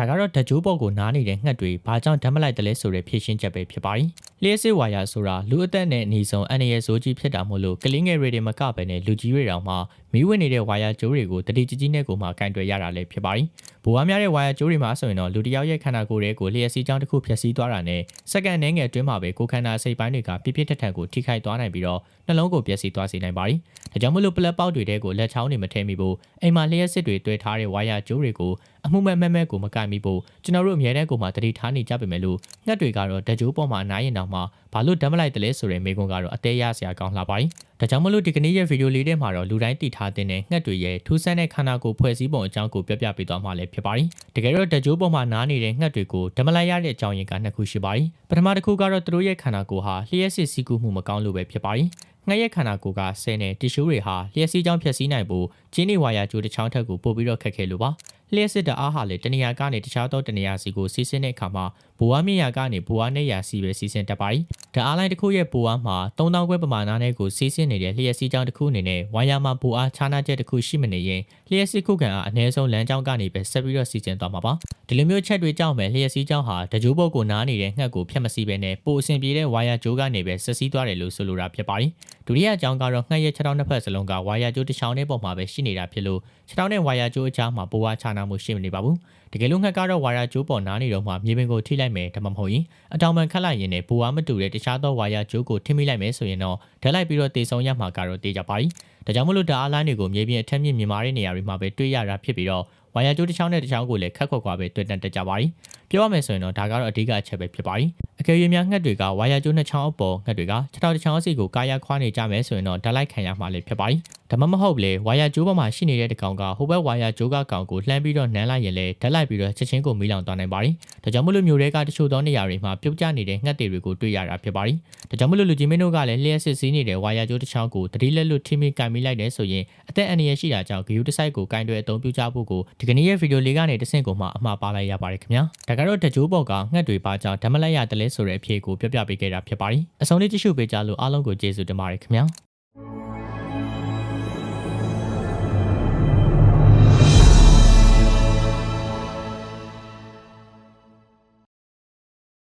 ဒါကတော့ဓကြိုးပေါ်ကိုနားနေတဲ့ငှက်တွေဘာကြောင့်ဓာတ်မလိုက်တယ်လဲဆိုတဲ့ဖြည့်ရှင်းချက်ပဲဖြစ်ပါတယ် လျှက်စစ်ဝါယာဆိုတာလူအသက်နဲ့အနီဆုံးအန္တရာယ်ဆိုးကြီးဖြစ်တာမို့လို့ကလေးငယ်တွေတွေမကပဲနဲ့လူကြီးတွေတောင်မှမီးဝင်နေတဲ့ဝါယာကြိုးတွေကိုတတိကြီးကြီးနဲ့ကိုမှကင်တွယ်ရတာလည်းဖြစ်ပါတယ်။ဘူဝါများတဲ့ဝါယာကြိုးတွေမှာဆိုရင်တော့လူတစ်ယောက်ရဲ့ခန္ဓာကိုယ်ရဲ့ကိုလျှက်စီးကြောင်းတစ်ခုဖြတ်စည်းသွားတာနဲ့စက္ကန့်နှဲငယ်အတွင်းမှာပဲကိုယ်ခန္ဓာစိတ်ပိုင်းတွေကပြည့်ပြည့်ထက်ထက်ကိုထိခိုက်သွားနိုင်ပြီးတော့နှလုံးကိုပျက်စီးသွားစေနိုင်ပါတယ်။ဒါကြောင့်မလို့ပလက်ပေါက်တွေတဲကိုလက်ချောင်းတွေမထဲမိဖို့အိမ်မှာလျှက်စစ်တွေတွေ့ထားတဲ့ဝါယာကြိုးတွေကိုအမှုမဲ့မဲ့မဲ့ကိုမကင်မိဖို့ကျွန်တော်တို့အများတဲ့ကိုမှတတိထားနေကြပေမဲ့လို့ငှက်တွေကတော့ဓကြိုးပေါ်မှာနားရင်တောင်မှဘာလို့ဓာတ်မလိုက်တယ်လဲဆိုတဲ့မေးခွန်းကတော့အသေးရစရာကောင်းလာပါတယ်။ဒါကြောင့်မလို့ဒီကနေ့ရဲ့ဗီဒီယိုလေးထဲမှာတော့လူတိုင်းသိထားတဲ့ငှက်တွေရဲ့ထူးဆန်းတဲ့ခန္ဓာကိုယ်ဖွဲ့စည်းပုံအကြောင်းကိုပြပြပေးသွားမှာလည်းဖြစ်ပါတယ်။တကယ်တော့ဓကြိုးပေါ်မှာနားနေတဲ့ငှက်တွေကိုဓာတ်မလိုက်ရတဲ့အကြောင်းရင်းကနှစ်ခုရှိပါတယ်။ပထမတစ်ခုကတော့သူတို့ရဲ့ခန္ဓာကိုယ်ဟာလျှက်စစ်စီးကူးမှုမကောင်းလို့ပဲဖြစ်ပါတယ်။ငှက်ရဲ့ခန္ဓာကိုယ်ကဆဲနဲ့တီရှူးတွေဟာလျှက်စီးကြောင်းဖြတ်စည်းနိုင်ဖို့ကျင်းနေဝါယာကြိုးတစ်ချောင်းထက်ကိုပို့ပြီးတော့ခက်ခဲလို့ပါ လျှက်စစ်တအားဟာလေတနေရာကနေတခြားသောတနေရာစီကိုစီးဆင်းတဲ့အခါမှာဘိုးဝါမြင့်ရာကနေဘိုးဝါနဲ့ရာစီပဲစီးဆင်းတတ်ပါတယ်။ဓာအားလိုင်းတစ်ခုရဲ့ဘိုးဝါမှာ3000ခွဲပမာဏနဲ့ကိုစီးဆင်းနေတဲ့လျှက်စီးကြောင်းတစ်ခုအနေနဲ့ဝါယာမှာဘိုးအားခြားနာချက်တစ်ခုရှိမနေရင်လျှက်စစ်ခုခံအားအနည်းဆုံးလမ်းကြောင်းကနေပဲဆက်ပြီးတော့စီးကျင်သွားမှာပါ။ဒီလိုမျိုးချက်တွေကြောင့်ပဲလျှက်စီးကြောင်းဟာတကြိုးပုတ်ကိုနားနေတဲ့ငှက်ကိုဖျက်မစီးပဲနဲ့ပိုအဆင်ပြေတဲ့ဝါယာကြိုးကနေပဲဆက်စီးသွားတယ်လို့ဆိုလိုတာဖြစ်ပါတယ်။ဒုတိယအကြောင်းကတော့ငှက်ရဲ့ခြေထောက်နှစ်ဖက်စလုံးကဝါယာကြိုးတစ်ချောင်းနဲ့ပုံမှာပဲရှိနေတာဖြစ်လို့ခြေထောက်နဲ့ဝါယာကြိုးအကြားမှာပိုးဝါခြားနာနာမှုရှိမနေပါဘူး။တကယ်လို့ငှက်ကတော့ဝါယာကျိုးပေါ်နားနေတော့မှမြေပြင်ကိုထိလိုက်မယ်ဒါမှမဟုတ်ရင်အတောင်ပံခတ်လိုက်ရင်လည်းဘူဝါမတူတဲ့တခြားသောဝါယာကျိုးကိုထိမိလိုက်မယ်ဆိုရင်တော့ဓာတ်လိုက်ပြီးတော့တေဆုံးရမှာကတော့တေချာပါပြီ။ဒါကြောင့်မလို့ဓာတ်အားလိုင်းတွေကိုမြေပြင်အထက်မြင့်မြင်မာတဲ့နေရာတွေမှာပဲတွေ့ရတာဖြစ်ပြီးတော့ဝါယာကျိုးတစ်ချောင်းနဲ့တစ်ချောင်းကိုလည်းခက်ခွက်ခွာပဲတွေ့တန်တက်ကြပါပြီ။ပြောရမယ်ဆိုရင်တော့ဒါကတော့အဓိကအချက်ပဲဖြစ်ပါပြီ။ အကယ်၍များငှက်တွေကဝါယာကြိုးနှစ်ချောင်းအပေါ်ငှက်တွေကခြေထောက်တစ်ချောင်းစီကိုကာယခွာနေကြမယ်ဆိုရင်တော့ဓာတ်လိုက်ခံရမှာလည်းဖြစ်ပါ යි ။ဒါမှမဟုတ်လေဝါယာကြိုးပေါ်မှာရှိနေတဲ့တကောင်ကဟိုဘက်ဝါယာကြိုးကကောင်ကိုလှမ်းပြီးတော့နမ်းလိုက်ရင်လည်းဓာတ်လိုက်ပြီးတော့ချက်ချင်းကိုမီးလောင်သွားနိုင်ပါ යි ။ဒါကြောင့်မလို့မျိုးတွေကတချို့သောနေရာတွေမှာပြုတ်ကျနေတဲ့ငှက်တွေကိုတွေ့ရတာဖြစ်ပါ යි ။ဒါကြောင့်မလို့လူကြီးမင်းတို့ကလည်းလျှက်စစ်စည်းနေတဲ့ဝါယာကြိုးတစ်ချောင်းကိုတတိလက်လွတ်ထိမိကင်မိလိုက်တဲ့ဆိုရင်အသက်အန္တရာယ်ရှိတာကြောင့်ဂယူးတစ်ဆိုင်ကိုကင်တွယ်အသုံးပြုကြဖို့ကိုဒီကနေ့ရဲ့ဗီဒီယိုလေးကနေတဆင့်ကိုမှအမှားပါလိုက်ရပါတယ်ခင်ဗျာဒါကတော့တကြိုးပေါ်ကငှက်တွေပါကြောင့်ဓမ္မလက်ရတယ်လဲ ဆိုတဲ့အဖြေကိုပြပြပေးခဲ့တာဖြစ်ပါတယ်အဆုံးလေးကြည့်ရှုပေးကြလို့အားလုံးကိုကျေးဇူးတင်ပါတယ်ခင်ဗျာ